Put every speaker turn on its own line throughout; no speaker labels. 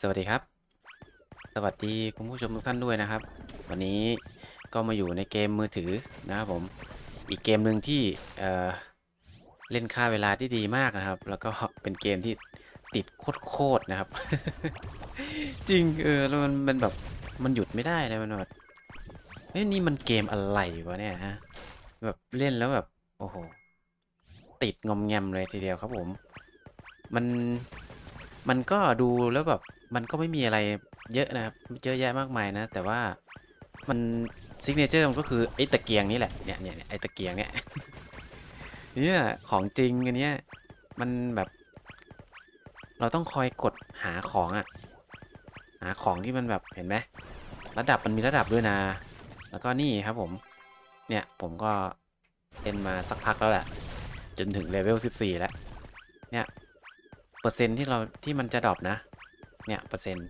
สวัสดีครับ สวัสดีคุณผู้ชมทุกท่านด้วยนะครับ วันนี้ก็มาอยู่ในเกมมือถือนะครับผม อีกเกมหนึ่งที่เอ่อเล่นค่าเวลาที่ดีมากนะครับ แล้วก็เป็นเกมที่ติดโคตรๆนะครับ จริงเออแล้วมันมันแบบมันหยุดไม่ได้เลยมันแบบเฮ้ยนี่มันเกมอะไรวะเนี่ยฮะแบบเล่นแล้วแบบโอ้โหติดงอมแงมเลยทีเดียวครับผม มันมันก็ดูแล้วแบบ มันก็ไม่มีอะไรเยอะนะครับเยอะแยะมากมายนะ แต่ว่ามันซิกเนเจอร์มันก็คือไอ้ตะเกียงนี่แหละเนี่ยเนี่ยเนี่ยไอ้ตะเกียงเนี่ยเนี่ยของจริงอันเนี้ยมันแบบ เราต้องคอยกดหาของอะหาของที่มันแบบเห็นไหมระดับมันมีระดับด้วยนะ แล้วก็นี่ครับผม เนี่ยผมก็เล่นมาสักพักแล้วแหละ จนถึงเลเวล 14 แล้ว เนี่ย เปอร์เซ็นต์ที่เราที่มันจะดรอปนะ เนี่ยเปอร์เซ็นต์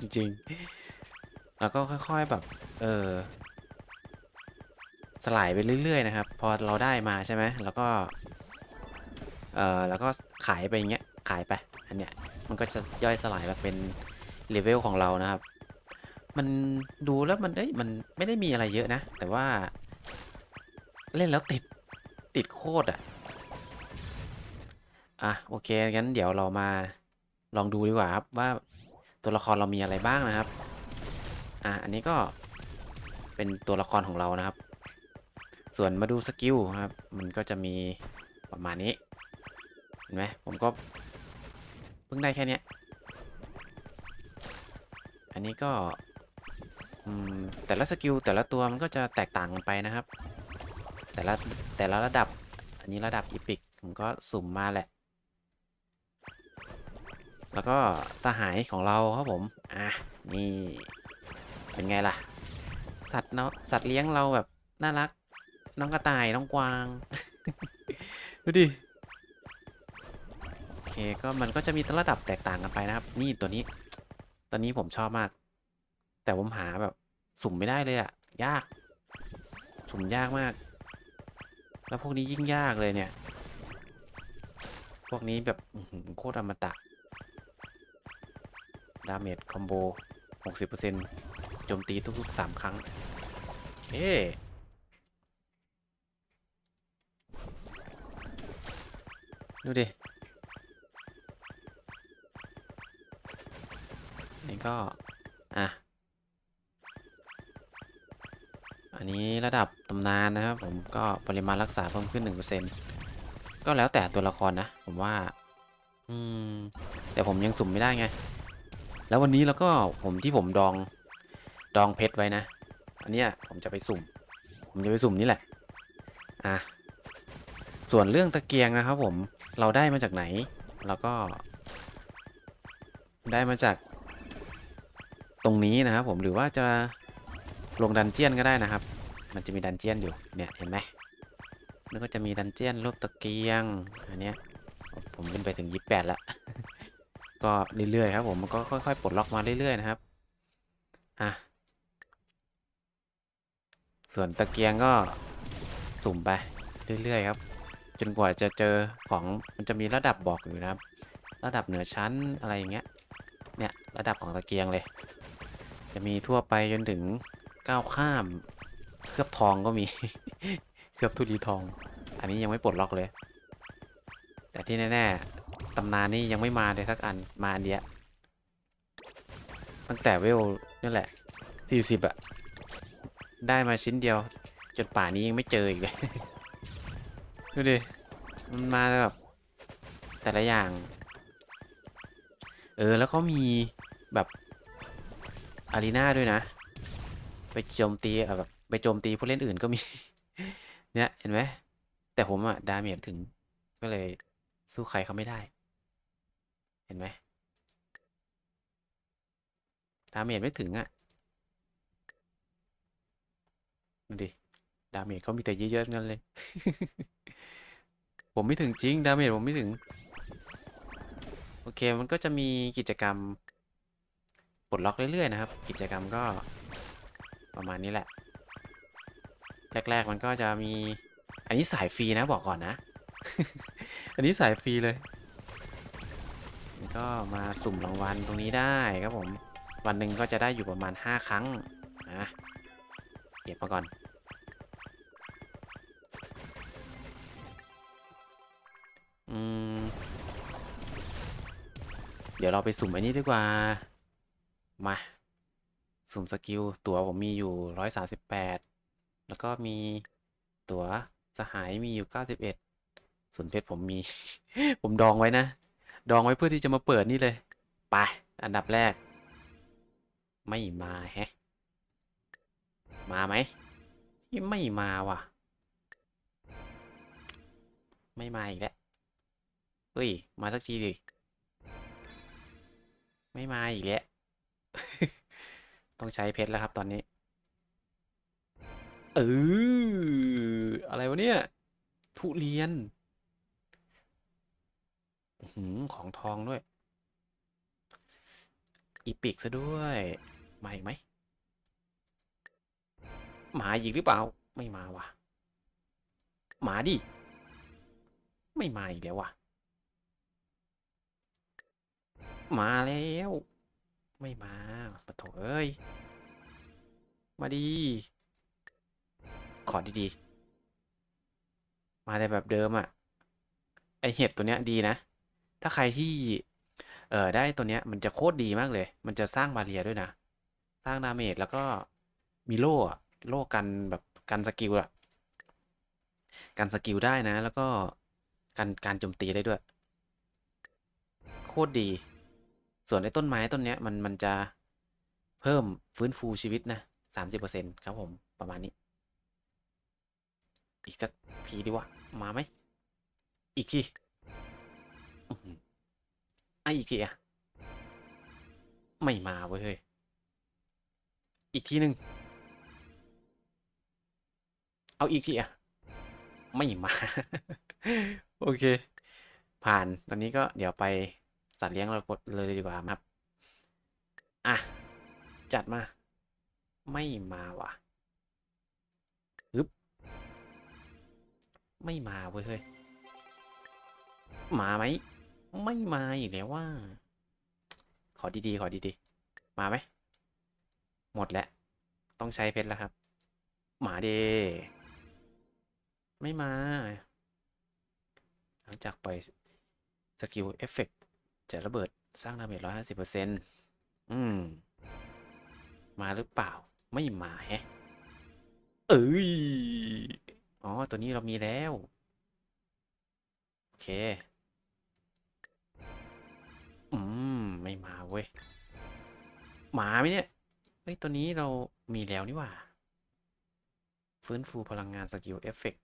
จริงๆ แล้วก็ค่อยๆแบบ เออสลายไปเรื่อยๆนะครับ พอเราได้มาใช่ไหมแล้วก็ เออแล้วก็ขายไปอย่างเงี้ย ขายไป อันเนี้ย มันก็จะย่อยสลายมาเป็นเลเวลของเรานะครับ มันดูแล้วมันเอ้ย มันไม่ได้มีอะไรเยอะนะ แต่ว่า เล่นแล้วติด ติดโคตรอะ อะ โอเค งั้นเดี๋ยวเรามาลองดูดีกว่าครับว่า ตัวละครเรามีอะไรบ้างนะครับ อะอันนี้ก็เป็นตัวละครของเรานะครับ ส่วนมาดูสกิลนะครับ มันก็จะมีประมาณนี้ เห็นไหมผมก็เพิ่งได้แค่นี้อันนี้ก็แต่ละสกิลแต่ละตัวมันก็จะแตกต่างกันไปนะครับ แต่ละแต่ละระดับ อันนี้ระดับอีพิกผมก็สุ่มมาแหละ แล้วก็สหายของเราครับผมอะนี่เป็นไงล่ะ สัตว์เนาะสัตว์เลี้ยงเราแบบน่ารัก น้องกระต่ายน้องกวาง ดูดิโอเคก็มันก็จะมีระดับแตกต่างกันไปนะครับ นี่ตัวนี้ ตัวนี้ผมชอบมาก แต่ผมหาแบบสุ่มไม่ได้เลยอะยาก สุ่มยากมาก แล้วพวกนี้ยิ่งยากเลยเนี่ย พวกนี้แบบโคตรอมตะ ดาเมจคอมโบ 60%โจมตีทุกๆ 3 ครั้ง เอ๊ดูดินี่ก็ อะ อันนี้ระดับตำนานนะครับผมก็ปริมาณรักษาเพิ่มขึ้น 1%ก็แล้วแต่ตัวละครนะ ผมว่า อืม แต่ผมยังสุ่มไม่ได้ไง แล้ววันนี้แล้วก็ผมที่ผมดองดองเพชรไว้นะ อันเนี้ยผมจะไปสุ่ม ผมจะไปสุ่มนี่แหละ อะ ส่วนเรื่องตะเกียงนะครับผม เราได้มาจากไหนแล้วก็ ได้มาจาก ตรงนี้นะครับผมหรือว่าจะลงดันเจียนก็ได้นะครับ มันจะมีดันเจียนอยู่ เนี่ยเห็นไหมแล้วก็จะมีดันเจียนรูปตะเกียง อันเนี้ย ผมขึ้นไปถึงยี่แปดแล้ว ก็เรื่อยๆครับผมมันก็ค่อยๆปลดล็อกมาเรื่อยๆนะครับอะส่วนตะเกียงก็สุ่มไปเรื่อยๆครับ จนกว่าจะเจอของมันจะมีระดับบอกอยู่นะครับ ระดับเหนือชั้นอะไรอย่างเงี้ยเนี่ยระดับของตะเกียงเลย จะมีทั่วไปจนถึงก้าวข้าม เคลือบทองก็มี เคลือบทุลีทอง อันนี้ยังไม่ปลดล็อกเลย แต่ที่แน่ๆ ตำนานนี่ยังไม่มาเลยสักอันมาอันเดียตั้งแต่เวลนี่แหละสี่สิบอะได้มาชิ้นเดียว จนป่านี้ยังไม่เจออีกเลย ดูดิ มันมาแบบ แต่ละอย่าง เออแล้วก็มีแบบอารีนาด้วยนะ ไปโจมตีแบบไปโจมตีผู้เล่นอื่นก็มี เนี่ย เห็นไหมแต่ผมอะดาเมจถึงก็เลยสู้ใครเขาไม่ได้ เห็นไหมดาเมจไม่ถึงอะดูดิดาเมจเขามีแต่เยอะๆงั้นเลย ผมไม่ถึงจริง ดาเมจผมไม่ถึง โอเค มันก็จะมีกิจกรรมปลดล็อกเรื่อยๆนะครับ กิจกรรมก็ประมาณนี้แหละ แรก ๆ มันก็จะมี อันนี้สายฟรีนะบอกก่อนนะ อันนี้สายฟรีเลย ก็มาสุ่มรางวัลตรงนี้ได้ครับผม วันหนึ่งก็จะได้อยู่ประมาณ 5 ครั้งนะเก็บมาก่อน อืม เดี๋ยวเราไปสุ่มไอ้นี้ดีกว่า มา สุ่มสกิล ตัวผมมีอยู่ 138 แล้วก็มีตัวสหายมีอยู่ 91ส่วนเพชรผมมี ผมดองไว้นะ ดองไว้เพื่อที่จะมาเปิดนี่เลย ไป อันดับแรก ไม่มาแฮะ มาไหม ไม่มาว่ะ ไม่มาอีกแล้ว เฮ้ย มาสักทีดิ ไม่มาอีกแล้ว ต้องใช้เพชรแล้วครับตอนนี้ เออ อะไรวะเนี่ย ทุเรียน ของทองด้วย อีปิกซะด้วยมาอีกไหมหมาอีกหรือเปล่า ไม่มาว่ะมาดิ ไม่มาอีกแล้วว่ะ มาแล้ว ไม่มาปะโถเอ้ย มาดี ขอดีๆ มาแต่แบบเดิมอะ่ะ ไอเห็ดตัวเนี้ยดีนะ ถ้าใครที่เออได้ตัวเนี้ยมันจะโคตรดีมากเลย มันจะสร้างบาเรียด้วยนะ สร้างดาเมจแล้วก็มีโล่โล่กันแบบกันสกิลอะกันสกิลได้นะ แล้วก็กันการโจมตีได้ด้วย โคตรดี ส่วนไอ้ต้นไม้ต้นเนี้ยมันมันจะเพิ่มฟื้นฟูชีวิตนะสามสิบเปอร์เซ็นครับผมประมาณนี้ อีกสักทีดีวะมาไหมอีกที อื้อหืออะอีกทีอะไม่มาเว้ยเฮ้ย อีกทีหนึ่งเอาอีกทีอะไม่มา โอเค ผ่านตอนนี้ก็เดี๋ยวไปสัตว์เลี้ยงเรากดเลยดีกว่าครับ อะ จัดมา ไม่มาว่ะฮึบไม่มาเว้ยเฮ้ยมาไหม ไม่มาอีกแล้วว่า ขอดีๆ ขอดีๆ มาไหม หมดแล้ว ต้องใช้เพชรแล้วครับ หมาเด ไม่มา หลังจากปล่อยสกิลเอฟเฟกจะระเบิดสร้างดาเมจร้อยห้าสิบเปอร์เซ็นต์อืม มาหรือเปล่า ไม่มาแฮะ เอ้ย อ๋อ ตัวนี้เรามีแล้ว โอเค ไม่มาเว้ย หมาไหมเนี่ย เฮ้ย ตัวนี้เรามีแล้วนี่หว่า ฟื้นฟูพลังงานสกิลเอฟเฟกต์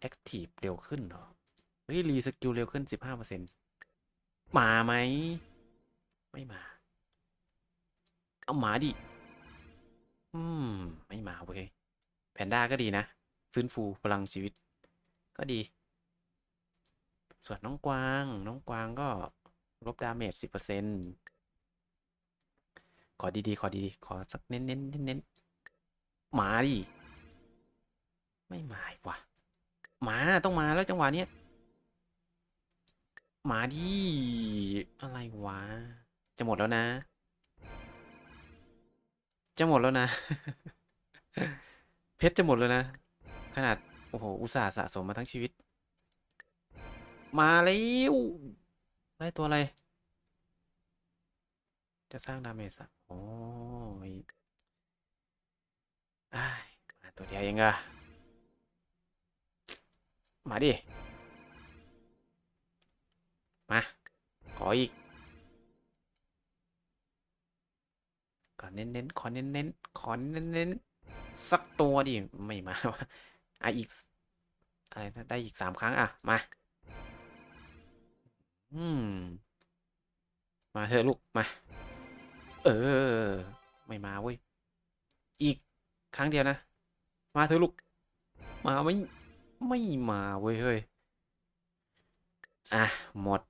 แอคทีฟเร็วขึ้นเหรอ เฮ้ย รีสกิลเร็วขึ้นสิบห้าเปอร์เซ็นต์มาไหม ไม่มา เอาหมาดิ อืม ไม่มาเว้ย แพนด้าก็ดีนะ ฟื้นฟูพลังชีวิต ก็ดีส่วนน้องกวาง น้องกวางก็ ลบดาเมจสิบเปอร์เซ็นต์ขอดีๆ ขอดีๆ ขอสักเน้นเน้นเน้นเน้นมาดิ ไม่มาอีกว่ะมา ต้องมาแล้วจังหวะเนี้ยมาดิ อะไรวะ จะหมดแล้วนะ จะหมดแล้วนะ เพชรจะหมดแล้วนะ ขนาด โอ้โห อุตส่าห์สะสมมาทั้งชีวิต มาแล้ว ได้ตัวอะไร จะสร้างดาเมจอะโอ้ยอ้ตัวเดียวเองอะมาดิ มา ขออีกขอเน้นๆขอเน้นๆขอเน้นๆสักตัวดิ ไม่มาอะอีกอะไรนะได้อีกสามครั้งอะ มา อืม มาเถอะลูก มา เออ ไม่มาเว้ย อีกครั้งเดียวนะ มาเถอะลูก มาไม่ ไม่มาเว้ยเฮ้ย อะ หมด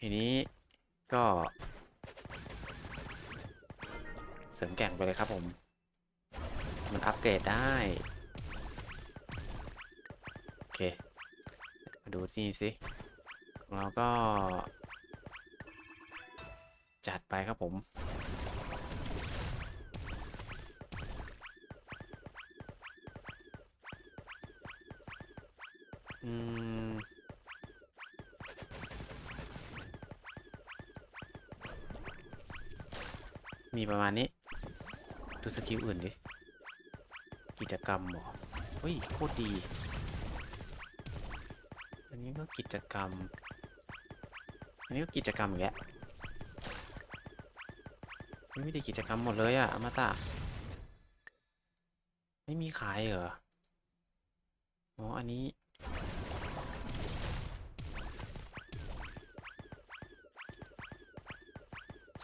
ทีนี้ก็ เสริมแก่งไปเลยครับผม มันอัปเกรดได้ โอเค มาดูนี่สิ เราก็ จัดไปครับผม อืมมีประมาณนี้ ดูสกิลอื่นดิ กิจกรรมเหรอเฮ้ย โคตรดี อันนี้ก็กิจกรรม อันนี้ก็กิจกรรมอีกแล้วไม่มีแต่กิจกรรมหมดเลยอะอมตะไม่มีขายเหรออ๋ออันนี้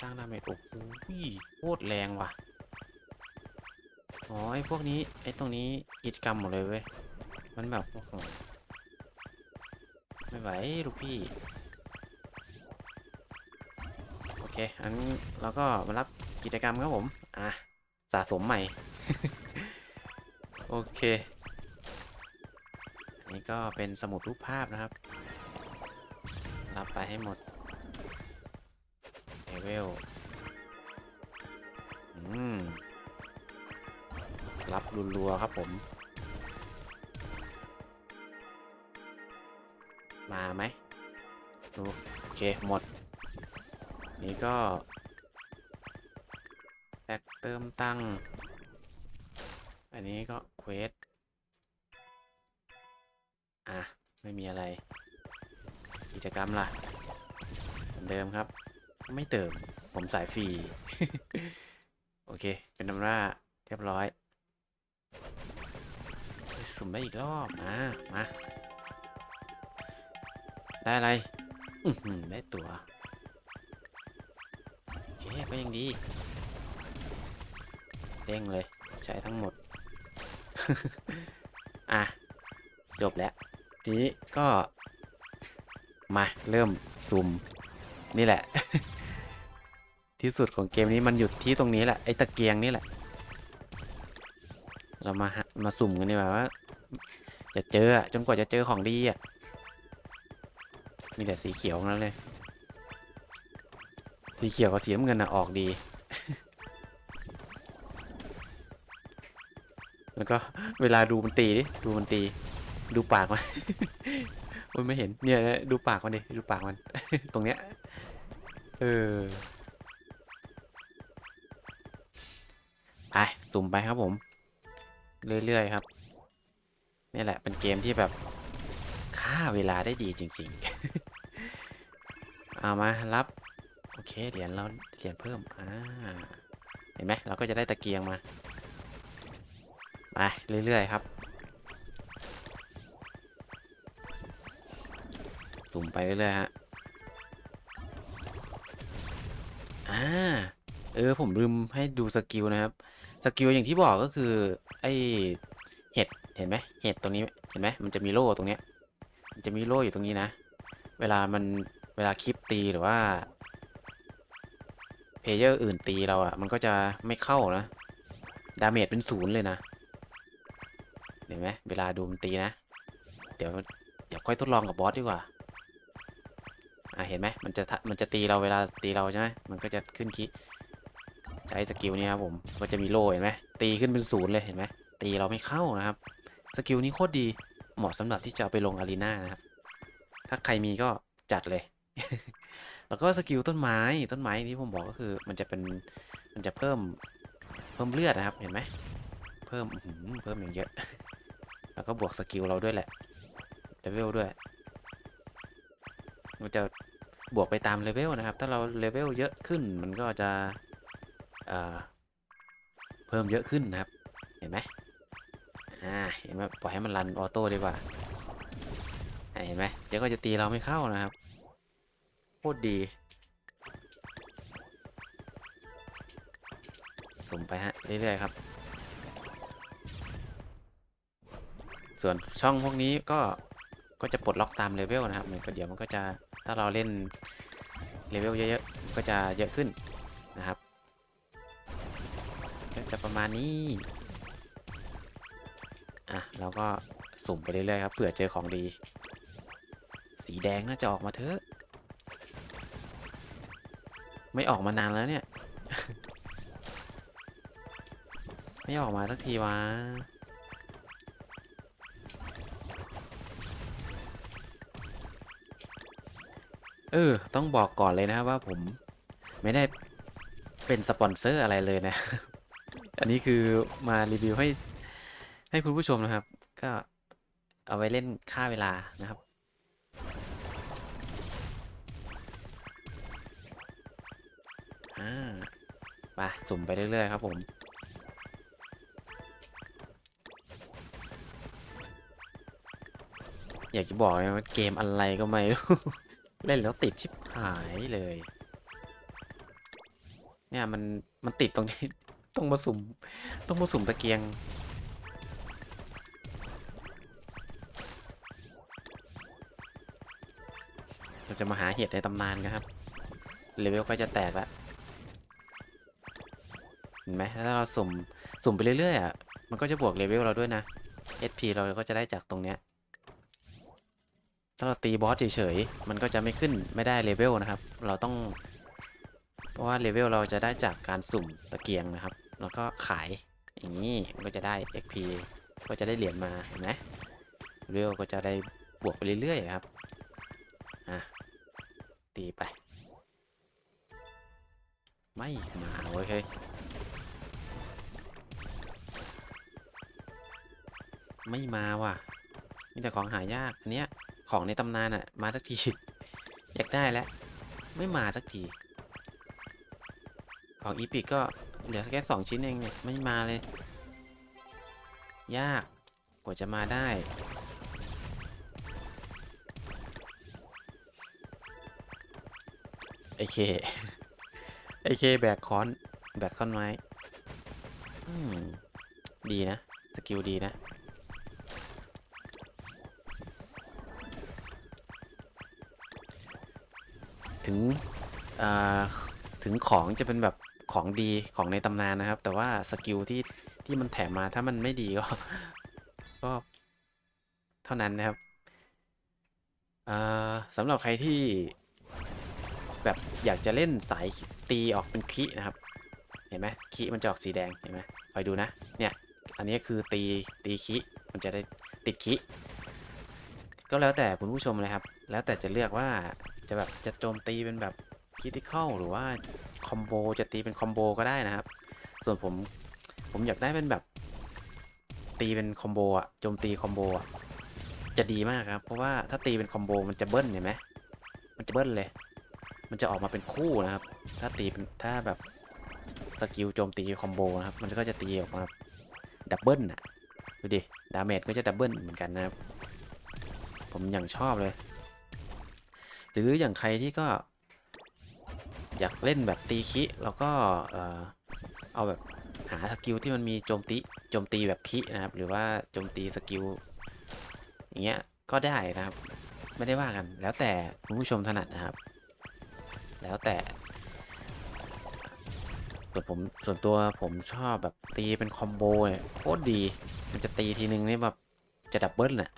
สร้างดาเมจโอ้โหโคตรแรงว่ะ อ๋อ ไอ้พวกนี้ ไอ้ตรงนี้กิจกรรมหมดเลยเว้ย มันแบบ โอ้โห ไม่ไหว ลูกพี่ เคอันเราก็มารับกิจกรรมครับผม อะ สะสมใหม่ โอเค อันนี้ก็เป็นสมุดรูปภาพนะครับ รับไปให้หมดเลเวล อืม รับรัวๆครับผม มาไหมดูโอเค หมด นี่ก็แตกเติมตั้ง อันนี้ก็เควส อะ ไม่มีอะไร กิจกรรมล่ะเหมือนเดิมครับ ไม่เติม ผมสายฟรี โอเค เป็นน้ำร่าเรียบร้อย สุ่มได้อีกรอบมามา ได้อะไร ได้ตัว โอเคก็ยังดีเด้งเลย ใช้ทั้งหมด อะ จบแล้ว ทีนี้ก็ มาเริ่มซุ่มนี่แหละ ที่สุดของเกมนี้มันหยุดที่ตรงนี้แหละ ไอ้ตะเกียงนี่แหละ เรามามาสุ่มกันดีกว่าว่า จะเจอจนกว่าจะเจอของดีอะ มีแต่สีเขียวนั้นเลย สีเขียวกับสีน้ำเงินอะออกดี แล้วก็เวลาดูมันตีดิ ดูมันตี ดูปากมัน มันไม่เห็น เนี่ยดูปากมันดิ ดูปากมัน ตรงเนี้ย เออ ไป สุ่มไปครับผม เรื่อยๆครับ นี่แหละเป็นเกมที่แบบฆ่าเวลาได้ดีจริง ๆ เอามารับ เคเหรียญเราเหรียญเพิ่มอ่าเห็นไหมเราก็จะได้ตะเกียงมาไปเรื่อยๆครับ สุ่มไปเรื่อยๆฮะอ่าเออผมลืมให้ดูสกิลนะครับสกิลอย่างที่บอกก็คือไอเห็ดเห็นไหมเห็ดตรงนี้เห็นไหมมันจะมีโล่ตรงเนี้ยมันจะมีโล่อยู่ตรงนี้นะ เวลามันเวลาคลิปตีหรือว่า เพลเยอร์อื่นตีเราอะ่ะ มันก็จะไม่เข้านะ ดาเมจเป็นศูนย์เลยนะ เห็นไหมเวลาดูมันตีนะ เดี๋ยวเดี๋ยวค่อยทดลองกับบอสดีกว่า อะเห็นไหมมันจะมันจะตีเราเวลาตีเราใช่ไหมมันก็จะขึ้นคิใช้สกิลนี้ครับผม ก็จะมีโล่เห็นไหมตีขึ้นเป็นศูนย์เลยเห็นไหมตีเราไม่เข้านะครับ สกิลนี้โคตรดีเหมาะสำหรับที่จะเอาไปลงอารีนานะครับ ถ้าใครมีก็จัดเลย แล้วก็สกิลต้นไม้ต้นไม้ที่ผมบอกก็คือ มันจะเป็นมันจะเพิ่มเพิ่มเลือดนะครับเห็นไหมเพิ่มเพิ่มอย่างเยอะ แล้วก็บวกสกิลเราด้วยแหละเลเวลด้วย มันจะบวกไปตามเลเวลนะครับ ถ้าเราเลเวลเยอะขึ้นมันก็จะเอ่อเพิ่มเยอะขึ้นนะครับ เห็นไหมอ่าเห็นไหมปล่อยให้มันรันออโต้ดีกว่าเห็นไหมเดี๋ยวก็จะตีเราไม่เข้านะครับ ตรดี สุ่มไปฮะ เรื่อยๆครับ ส่วนช่องพวกนี้ก็ก็จะปลดล็อกตามเลเวลนะครับมันกเดี๋ยวมันก็จะถ้าเราเล่นเลเวลเยอะๆ ก็จะเยอะขึ้นนะครับ ก็จะประมาณนี้ อะ เราก็สุ่มไปเรื่อยๆครับ เผื่อเจอของดี สีแดงน่าจะออกมาเถอะ ไม่ออกมานานแล้วเนี่ย ไม่ออกมาสักทีวะเออ ต้องบอกก่อนเลยนะครับว่าผมไม่ได้เป็นสปอนเซอร์อะไรเลยนะ อันนี้คือมารีวิวให้ให้คุณผู้ชมนะครับ ก็เอาไว้เล่นค่าเวลานะครับ สุ่มไปเรื่อยๆครับผม อยากจะบอกเลยว่าเกมอะไรก็ไม่รู้ เล่นแล้วติดชิบหายเลย เนี่ยมันมันติดตรงที่ต้องมาสุ่ม ต้องมาสุ่มตะเกียงเราจะมาหาเห็ดในตำนานกันครับเลเวลก็จะแตกแล้ว เห็นไหมถ้าเราสุ่มสุ่มไปเรื่อยๆอะมันก็จะบวกเลเวลเราด้วยนะ SP เราก็จะได้จากตรงเนี้ยถ้าเราตีบอสเฉยๆมันก็จะไม่ขึ้นไม่ได้เลเวลนะครับ เราต้อง เพราะว่าเลเวลเราจะได้จากการสุ่มตะเกียงนะครับ แล้วก็ขายอย่างนี้มันก็จะได้ XP ก็จะได้เหรียญมาเห็นไหมเลเวลก็จะได้บวกไปเรื่อยๆครับอะตีไป ไม่มาเว้ยเฮ้ย ไม่มาว่ะมีแต่ของหายากอันเนี้ยของในตำนานอะ มาสักที อยากได้แล้วไม่มาสักที ของอีพิกก็เหลือแค่สองชิ้นเองเนี่ยไม่มาเลย ยากกว่าจะมาได้ ไอเค ไอเคแบกค้อน แบกท่อนไม้อืมดีนะ สกิลดีนะ ถึงถึงของจะเป็นแบบของดีของในตำนานนะครับ แต่ว่าสกิลที่ที่มันแถมมาถ้ามันไม่ดีก็ก็เท่านั้นนะครับอ่าสำหรับใครที่แบบอยากจะเล่นสายตีออกเป็นคินะครับ เห็นไหมคิมันจะออกสีแดงเห็นไหมคอยดูนะ เนี่ย อันนี้คือตีตีคิมันจะได้ติดคิก็แล้วแต่คุณผู้ชมเลยครับ แล้วแต่จะเลือกว่า จะแบบจะโจมตีเป็นแบบคิติคอลหรือว่าคอมโบจะตีเป็นคอมโบก็ได้นะครับ ส่วนผมผมอยากได้เป็นแบบ ตีเป็นคอมโบอะโจมตีคอมโบอะจะดีมากครับ เพราะว่าถ้าตีเป็นคอมโบมันจะเบิ้ลเห็นไหมมันจะเบิ้ลเลย มันจะออกมาเป็นคู่นะครับ ถ้าตีเป็นถ้าแบบสกิลโจมตีคอมโบนะครับ มันก็จะตีออกมาดับเบิ้ลน่ะดูดิ ดาเมจก็จะดับเบิ้ลเหมือนกันนะครับ ผมอย่างชอบเลย หรืออย่างใครที่ก็ อยากเล่นแบบตีคิแล้วก็เออเอาแบบหาสกิลที่มันมีโจมตีโจมตีแบบคินะครับ หรือว่าโจมตีสกิลอย่างเงี้ยก็ได้นะครับ ไม่ได้ว่ากัน แล้วแต่คุณผู้ชมถนัดนะครับ แล้วแต่ส่วนผมส่วนตัวผมชอบแบบตีเป็นคอมโบเนี่ยโคตรดี มันจะตีทีนึงนี่แบบจะดับเบิลน่ะ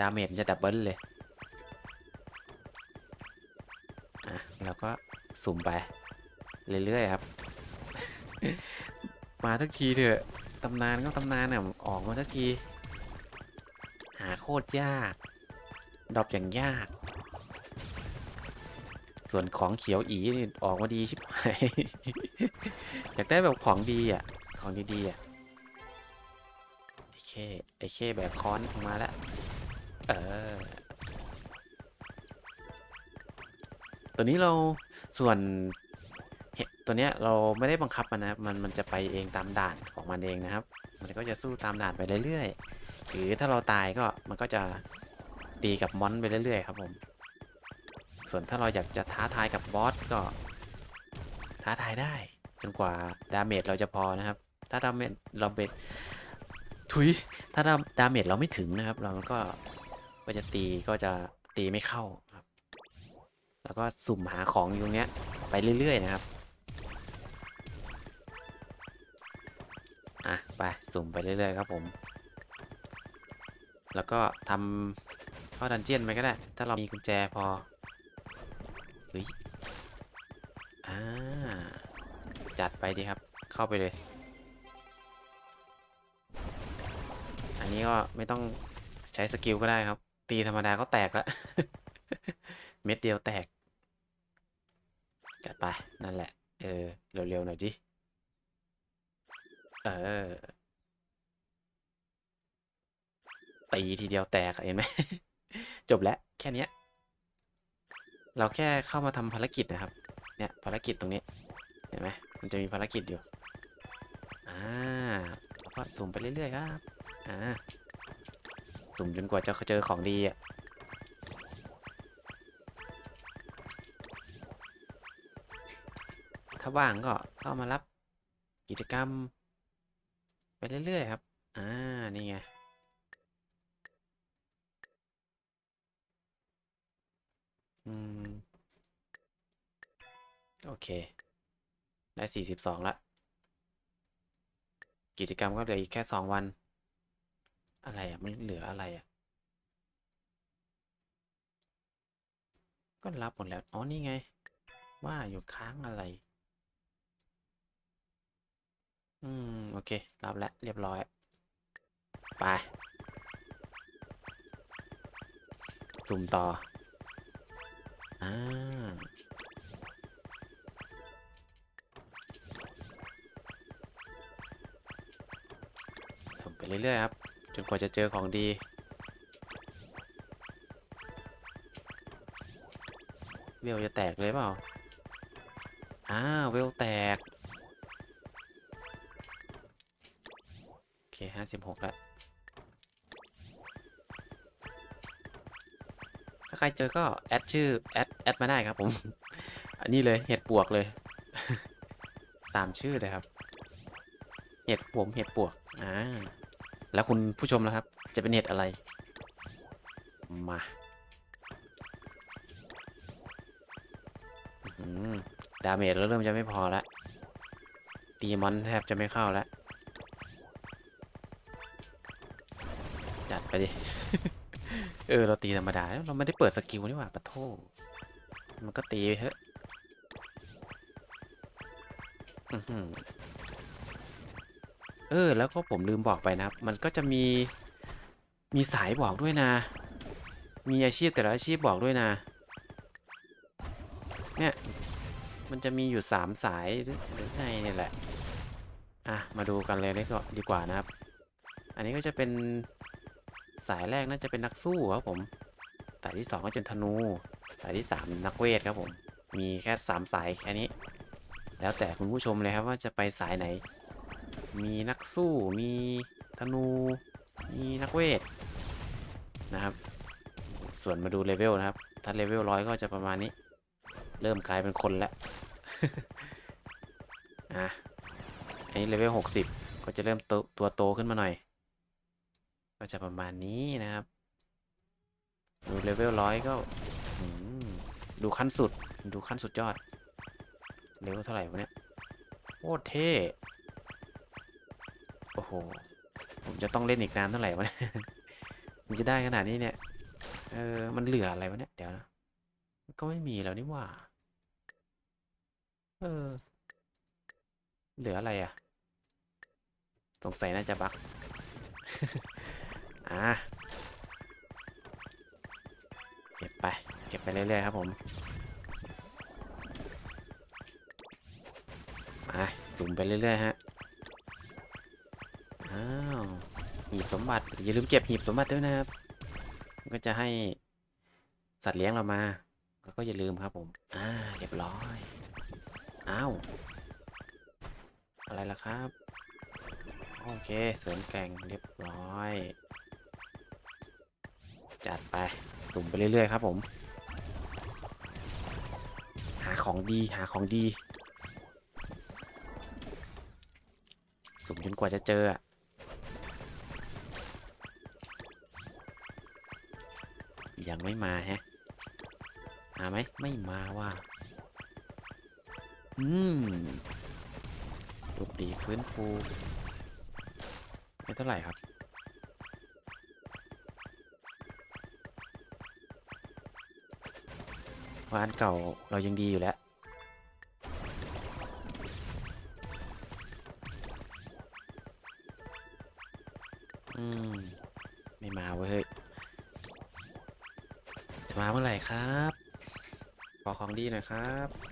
ดาเมจมันจะดับเบิลเลย แล้วก็สุ่มไป เรื่อยๆครับ มาทักทีเถอะตำนานก็ตำนานอะออกมาทักที หาโคตรยากดรอปอย่างยาก ส่วนของเขียวอีนี่ออกมาดีชิบหายอยากได้แบบของดีอะ ของดีๆอะไอเคไอเคแบบค้อนออกมาแล้ว เออ ตัวนี้เราส่วนเห็ดตัวเนี้ยเราไม่ได้บังคับมันนะครับมันมันจะไปเองตามด่านของมันเองนะครับ มันก็จะสู้ตามด่านไปเรื่อยๆหรือถ้าเราตายก็มันก็จะตีกับมอนไปเรื่อยๆครับผม ส่วนถ้าเราอยากจะท้าทายกับบอสก็ ท้าทายได้จนกว่าดาเมจเราจะพอนะครับ ถ้าดาเมจเราเบ็ดถุยถ้าดาดาเมจเราไม่ถึงนะครับ เราก็ก็จะตีก็จะตีไม่เข้า แล้วก็สุ่มหาของอยู่ตรงเนี้ยไปเรื่อย ๆ นะครับ อะ ไป สุ่มไปเรื่อยๆ ครับผม แล้วก็ทำเข้าดันเจียนไปก็ได้ ถ้าเรามีกุญแจพอเฮ้ยอ่า จัดไปดีครับ เข้าไปเลย อันนี้ก็ไม่ต้องใช้สกิลก็ได้ครับ ตีธรรมดาก็แตกแล้ว เม็ดเดียวแตกจัดไป นั่นแหละ เออ เร็วๆหน่อยดิ เออ ตีทีเดียวแตกเห็นไหม จบแล้ว แค่นี้เราแค่เข้ามาทำภารกิจนะครับ เนี่ยภารกิจตรงนี้ เห็นไหมมันจะมีภารกิจอยู่ อ่าแล้วก็สุ่มไปเรื่อยๆครับ อ่า สุ่มจนกว่าจะเจอของดีอะ ถ้าว่างก็เข้ามารับกิจกรรม ไปเรื่อย ๆ ครับ อ่า นี่ไง อืม โอเค ได้สี่สิบสองละ กิจกรรมก็เหลืออีกแค่สองวัน อะไรอะ มันเหลืออะไรอะ ก็รับหมดแล้ว อ๋อ นี่ไง ว่าอยู่ค้างอะไร อืม โอเค รับแล้วเรียบร้อย ไปสุ่มต่อ อ่า สุ่มไปเรื่อยๆครับ จนกว่าจะเจอของดีเวลจะแตกเลยเปล่า อ้าวเวลแตก ห้าสิบหกแล้ว ถ้าใครเจอก็แอดชื่อ แอด แอดมาได้ครับผม อันนี้เลยเห็ดปวกเลย ตามชื่อเลยครับ เห็ดผมเห็ดปวก อ่า แล้วคุณผู้ชมนะครับ จะเป็นเห็ดอะไร มาดาเมจเริ่มจะไม่พอแล้วตีมอนแทบจะไม่เข้าแล้ว จัดไปดิ เออ เราตีธรรมดา เราไม่ได้เปิดสกิลนี่หว่าปะโทมันก็ตีไปเถอะเออ แล้วก็ผมลืมบอกไปนะครับ มันก็จะมี มีสายบอกด้วยนะ มีอาชีพแต่ละอาชีพบอกด้วยนะ เนี่ย มันจะมีอยู่สามสายหรือไงเนี่ยแหละ อะ มาดูกันเลยนี่ก็ดีกว่านะครับ อันนี้ก็จะเป็น สายแรกน่าจะเป็นนักสู้ครับผม สายที่สองก็จะเป็นธนู สายที่สามนักเวทครับผม มีแค่สามสายแค่นี้ แล้วแต่คุณผู้ชมเลยครับว่าจะไปสายไหน มีนักสู้ มีธนู มีนักเวทนะครับ ส่วนมาดูเลเวลนะครับ ถ้าเลเวลร้อยก็จะประมาณนี้ เริ่มกลายเป็นคนแล้วอะอันนี้เลเวลหกสิบก็จะเริ่มตตัวโตขึ้นมาหน่อย ก็จะประมาณนี้นะครับ ดูเลเวลร้อยก็ดูขั้นสุด ดูขั้นสุดยอด เลเวลเท่าไหร่วะเนี่ยโคตรเท่ โอ้โห ผมจะต้องเล่นอีกนานเท่าไหร่วะเนี่ยมันจะได้ขนาดนี้เนี่ย เออ มันเหลืออะไรวะเนี่ย เดี๋ยวนะ ก็ไม่มีแล้วนี่ว่า เออ เหลืออะไรอะ สงสัยน่าจะบัก อะเก็บไป เก็บไปเรื่อยๆครับผมมาสุ่มไปเรื่อยๆฮะ อ้าว หีบสมบัติ อย่าลืมเก็บหีบสมบัติด้วยนะครับ ก็จะให้สัตว์เลี้ยงเรามา แล้วก็อย่าลืมครับผม อ่า เรียบร้อย อ้าว อะไรล่ะครับ โอเค เสริมแก่งเรียบร้อย จัดไป สุ่มไปเรื่อยๆครับผม หาของดีหาของดี สุ่มจนกว่าจะเจอยังไม่มาแฮะมาไหมไม่มาว่าอืมลูกดีฟื้นฟูไม่เท่าไหร่ครับ ว่าอันเก่าเรายังดีอยู่แล้ว อืม ไม่มาเว้ย จะมาเมื่อไหร่ครับ ขอของดีหน่อยครับ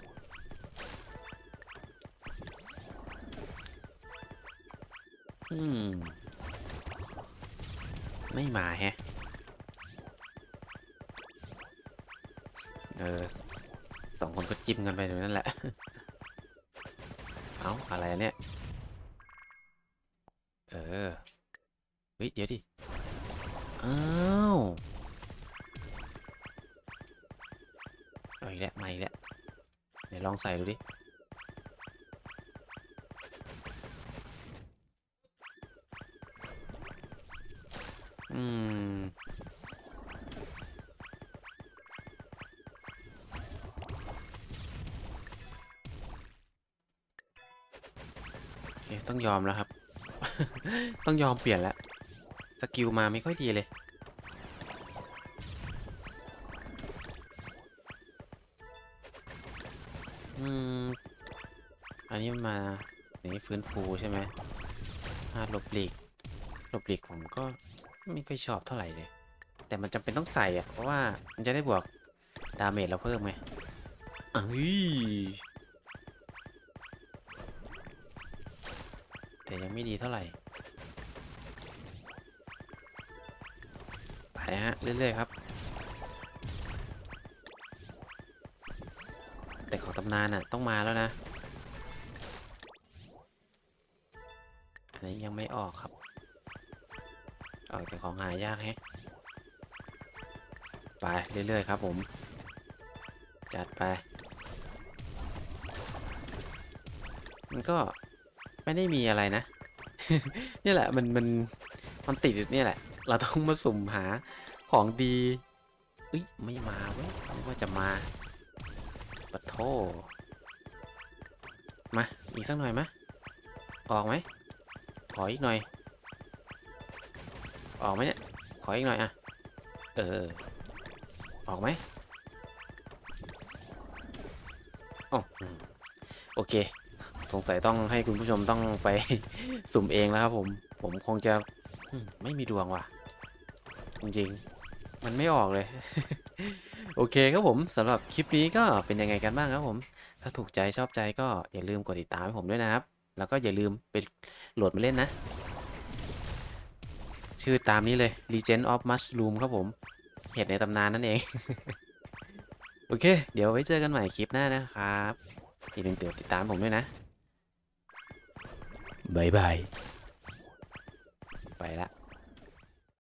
มกันไปตรงนั้นแหละ เอ้าอะไรเนี่ย เออ เฮ้ย เดี๋ยวดิ อ้าวเอาอีกแล้วมาอีกแล้วเดี๋ยวลองใส่ดูดิ อืม ต้องยอมแล้วครับ ต้องยอมเปลี่ยนแล้ว สกิลมาไม่ค่อยดีเลย อืม อันนี้มาอันนี้ฟื้นฟูใช่ไหมอาหลบหลีก หลบหลีกผมก็ไม่ค่อยชอบเท่าไหร่เลย แต่มันจำเป็นต้องใส่อะเพราะว่ามันจะได้บวก ดาเมจเราเพิ่มไงอ้ย แต่ยังไม่ดีเท่าไหร่ ไปฮะ เรื่อย ๆ ครับ แต่ของตำนานอะ ต้องมาแล้วนะ อันนี้ยังไม่ออกครับ ออกแต่ของหายากแฮะ ไป เรื่อย ๆ ครับผม จัดไป มันก็ ไม่ได้มีอะไรนะ นี่แหละมันมันมันติดนี่แหละ เราต้องมาสุ่มหาของดีเอ้ยไม่มาเว้ยนึกว่าจะมาปะโทมาอีกสักหน่อยมะออกไหมขออีกหน่อย ออกไหมเนี่ยขออีกหน่อยอะเออออกไหมอ๋อโอเค สงสัยต้องให้คุณผู้ชมต้องไป สุ่มเองแล้วครับผม ผมคงจะไม่มีดวงว่ะ จริงๆ มันไม่ออกเลย โอเคครับผมสำหรับคลิปนี้ก็เป็นยังไงกันบ้างครับผม ถ้าถูกใจชอบใจก็อย่าลืมกดติดตามให้ผมด้วยนะครับ แล้วก็อย่าลืมไปโหลดมาเล่นนะ ชื่อตามนี้เลย Legend of Mushroom ครับผม เห็ดในตำนานนั่นเอง โอเค เดี๋ยวไว้เจอกันใหม่คลิปหน้านะครับอย่าลืมติดตามผมด้วยนะ 拜拜。